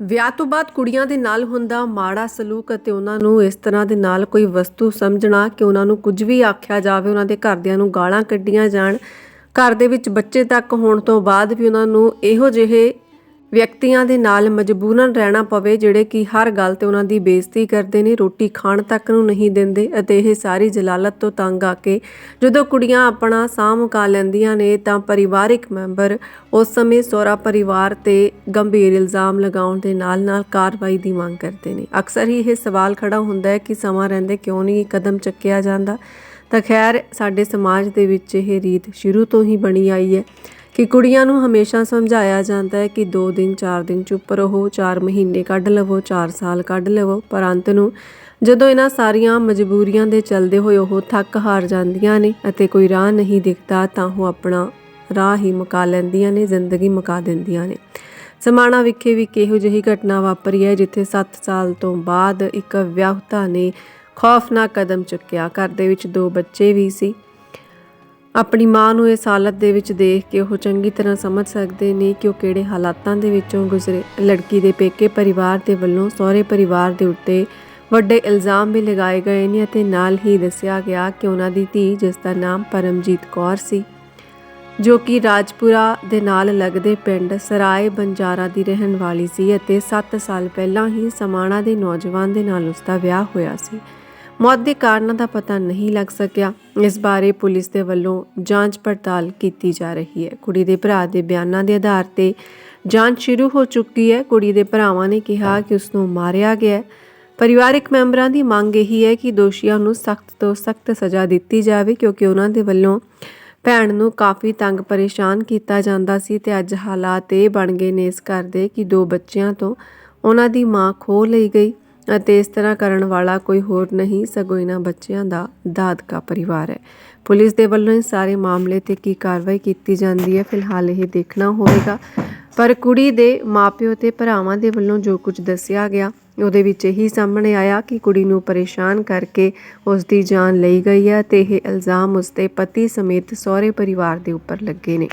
ਵਿਆਹ ਤੋਂ ਬਾਅਦ ਕੁੜੀਆਂ ਦੇ ਨਾਲ ਹੁੰਦਾ ਮਾੜਾ ਸਲੂਕ ਅਤੇ ਉਹਨਾਂ ਨੂੰ ਇਸ ਤਰ੍ਹਾਂ ਦੇ ਨਾਲ ਕੋਈ ਵਸਤੂ ਸਮਝਣਾ ਕਿ ਉਹਨਾਂ ਨੂੰ ਕੁਝ ਵੀ ਆਖਿਆ ਜਾਵੇ, ਉਹਨਾਂ ਦੇ ਘਰਦਿਆਂ ਨੂੰ ਗਾਲਾਂ ਕੱਢੀਆਂ ਜਾਣ, ਘਰ ਦੇ ਵਿੱਚ ਬੱਚੇ ਤੱਕ ਹੋਣ ਤੋਂ ਬਾਅਦ ਵੀ ਉਹਨਾਂ ਨੂੰ ਇਹੋ ਜਿਹੇ ਵਿਅਕਤੀਆਂ ਦੇ ਨਾਲ ਮਜਬੂਰਨ ਰਹਿਣਾ ਪਵੇ, ਜਿਹੜੇ ਕਿ ਹਰ ਗੱਲ ਤੇ ਉਹਨਾਂ ਦੀ ਬੇਇੱਜ਼ਤੀ ਕਰਦੇ ਨੇ, ਰੋਟੀ ਖਾਣ ਤੱਕ ਨੂੰ ਨਹੀਂ ਦਿੰਦੇ ਅਤੇ ਇਹ ਸਾਰੀ ਜਲਾਲਤ ਤੋਂ ਤੰਗ ਆ ਕੇ ਜਦੋਂ ਕੁੜੀਆਂ ਆਪਣਾ ਸਾਹ ਮੁਕਾ ਲੈਂਦੀਆਂ ਨੇ ਤਾਂ ਪਰਿਵਾਰਿਕ ਮੈਂਬਰ ਉਸ ਸਮੇਂ ਸਹੁਰਾ ਪਰਿਵਾਰ ਤੇ ਗੰਭੀਰ ਇਲਜ਼ਾਮ ਲਗਾਉਣ ਦੇ ਨਾਲ-ਨਾਲ ਕਾਰਵਾਈ ਦੀ ਮੰਗ ਕਰਦੇ ਨੇ। ਅਕਸਰ ਹੀ ਇਹ ਸਵਾਲ ਖੜਾ ਹੁੰਦਾ ਹੈ ਕਿ ਸਮਾਂ ਰਹਿੰਦੇ ਕਿਉਂ ਨਹੀਂ ਕਦਮ ਚੱਕਿਆ ਜਾਂਦਾ? ਤਾਂ ਖੈਰ, ਸਾਡੇ ਸਮਾਜ ਦੇ ਵਿੱਚ ਇਹ ਰੀਤ ਸ਼ੁਰੂ ਤੋਂ ਹੀ ਬਣੀ ਆਈ ਹੈ। ਕਿ ਕੁੜੀਆਂ ਨੂੰ ਹਮੇਸ਼ਾ ਸਮਝਾਇਆ ਜਾਂਦਾ ਹੈ ਕਿ 2 ਦਿਨ 4 ਦਿਨ ਚੁੱਪ ਰਹੋ 4 ਮਹੀਨੇ ਕੱਢ ਲਵੋ 4 ਸਾਲ ਕੱਢ ਲਵੋ, ਪਰ ਅੰਤ ਨੂੰ ਜਦੋਂ ਇਹਨਾਂ ਸਾਰੀਆਂ ਮਜਬੂਰੀਆਂ ਦੇ ਚੱਲਦੇ ਹੋਏ ਉਹ ਥੱਕ ਹਾਰ ਜਾਂਦੀਆਂ ਨੇ ਅਤੇ ਕੋਈ ਰਾਹ ਨਹੀਂ ਦਿਖਦਾ, ਤਾਂ ਉਹ ਆਪਣਾ ਰਾਹ ਹੀ ਮੁਕਾ ਲੈਂਦੀਆਂ ਨੇ, ਜ਼ਿੰਦਗੀ ਮੁਕਾ ਦਿੰਦੀਆਂ ਨੇ। ਸਮਾਣਾ ਵਿਖੇ ਵੀ ਕਿਹੋ ਜਿਹੀ ਘਟਨਾ ਵਾਪਰੀ ਹੈ, ਜਿੱਥੇ 7 ਸਾਲ ਤੋਂ ਬਾਅਦ ਇੱਕ ਵਿਆਹੁਤਾ ਨੇ ਖੌਫਨਾਕ ਕਦਮ ਚੁੱਕਿਆ। ਘਰ ਦੇ ਵਿੱਚ ਦੋ ਬੱਚੇ ਵੀ ਸੀ। ਆਪਣੀ ਮਾਂ ਨੂੰ ਇਸ ਹਾਲਤ ਦੇ ਵਿੱਚ ਦੇਖ ਕੇ ਉਹ ਚੰਗੀ ਤਰ੍ਹਾਂ ਸਮਝ ਸਕਦੇ ਨੇ ਕਿ ਉਹ ਕਿਹੜੇ ਹਾਲਾਤਾਂ ਦੇ ਵਿੱਚੋਂ ਗੁਜ਼ਰੇ। ਲੜਕੀ ਦੇ ਪੇਕੇ ਪਰਿਵਾਰ ਦੇ ਵੱਲੋਂ ਸਹੁਰੇ ਪਰਿਵਾਰ ਦੇ ਉੱਤੇ ਵੱਡੇ ਇਲਜ਼ਾਮ ਵੀ ਲਗਾਏ ਗਏ ਨੇ ਅਤੇ ਨਾਲ ਹੀ ਦੱਸਿਆ ਗਿਆ ਕਿ ਉਹਨਾਂ ਦੀ ਧੀ, ਜਿਸ ਦਾ ਨਾਮ ਪਰਮਜੀਤ ਕੌਰ ਸੀ, ਜੋ ਕਿ ਰਾਜਪੁਰਾ ਦੇ ਨਾਲ ਲੱਗਦੇ ਪਿੰਡ ਸਰਾਏ ਬੰਜਾਰਾ ਦੀ ਰਹਿਣ ਵਾਲੀ ਸੀ ਅਤੇ 7 ਸਾਲ ਪਹਿਲਾਂ ਹੀ ਸਮਾਣਾ ਦੇ ਨੌਜਵਾਨ ਦੇ ਨਾਲ ਉਸ ਦਾ ਵਿਆਹ ਹੋਇਆ ਸੀ। ਮੌਤ ਦੇ ਕਾਰਨਾਂ ਦਾ ਪਤਾ ਨਹੀਂ ਲੱਗ ਸਕਿਆ। ਇਸ ਬਾਰੇ ਪੁਲਿਸ ਦੇ ਵੱਲੋਂ ਜਾਂਚ ਪੜਤਾਲ ਕੀਤੀ ਜਾ ਰਹੀ ਹੈ। ਕੁੜੀ ਦੇ ਭਰਾ ਦੇ ਬਿਆਨਾਂ ਦੇ ਆਧਾਰ ਤੇ ਜਾਂਚ ਸ਼ੁਰੂ ਹੋ ਚੁੱਕੀ ਹੈ। ਕੁੜੀ ਦੇ ਭਰਾਵਾਂ ਨੇ ਕਿਹਾ ਕਿ ਉਸ ਨੂੰ ਮਾਰਿਆ ਗਿਆ ਹੈ। ਪਰਿਵਾਰਕ ਮੈਂਬਰਾਂ ਦੀ ਮੰਗ ਇਹੀ ਹੈ ਕਿ ਦੋਸ਼ੀਆਂ ਨੂੰ ਸਖਤ ਤੋਂ ਸਖਤ ਸਜ਼ਾ ਦਿੱਤੀ ਜਾਵੇ, ਕਿਉਂਕਿ ਉਹਨਾਂ ਦੇ ਵੱਲੋਂ ਭੈਣ ਨੂੰ ਕਾਫੀ ਤੰਗ ਪਰੇਸ਼ਾਨ ਕੀਤਾ ਜਾਂਦਾ ਸੀ ਤੇ ਅੱਜ ਹਾਲਾਤ ਇਹ ਬਣ ਗਏ ਨੇ ਇਸ ਘਰ ਦੇ ਕਿ ਦੋ ਬੱਚਿਆਂ ਤੋਂ ਉਹਨਾਂ ਦੀ ਮਾਂ ਖੋ ਲਈ ਗਈ। ਅਤੇ ਇਸ ਤਰ੍ਹਾਂ ਕਰਨ ਵਾਲਾ ਕੋਈ ਹੋਰ ਨਹੀਂ, ਸਗੋਂ ਇਹਨਾਂ ਬੱਚਿਆਂ ਦਾ ਦਾਦਕਾ ਪਰਿਵਾਰ ਹੈ। ਪੁਲਿਸ ਦੇ ਵੱਲੋਂ ਇਸ ਸਾਰੇ ਮਾਮਲੇ ਤੇ ਕੀ ਕਾਰਵਾਈ ਕੀਤੀ ਜਾਂਦੀ ਹੈ, ਫਿਲਹਾਲ ਇਹ ਦੇਖਣਾ ਹੋਵੇਗਾ। ਪਰ ਕੁੜੀ ਦੇ ਮਾਪਿਓ ਤੇ ਭਰਾਵਾਂ ਦੇ ਵੱਲੋਂ ਜੋ ਕੁਝ ਦੱਸਿਆ ਗਿਆ, ਉਹਦੇ ਵਿੱਚ ਇਹੀ ਸਾਹਮਣੇ ਆਇਆ ਕਿ ਕੁੜੀ ਨੂੰ ਪਰੇਸ਼ਾਨ ਕਰਕੇ ਉਸ ਦੀ ਜਾਨ ਲਈ ਗਈ ਹੈ ਤੇ ਇਹ ਇਲਜ਼ਾਮ ਉਸ ਦੇ ਪਤੀ ਸਮੇਤ ਸਹੁਰੇ ਪਰਿਵਾਰ ਦੇ ਉੱਪਰ ਲੱਗੇ ਨੇ।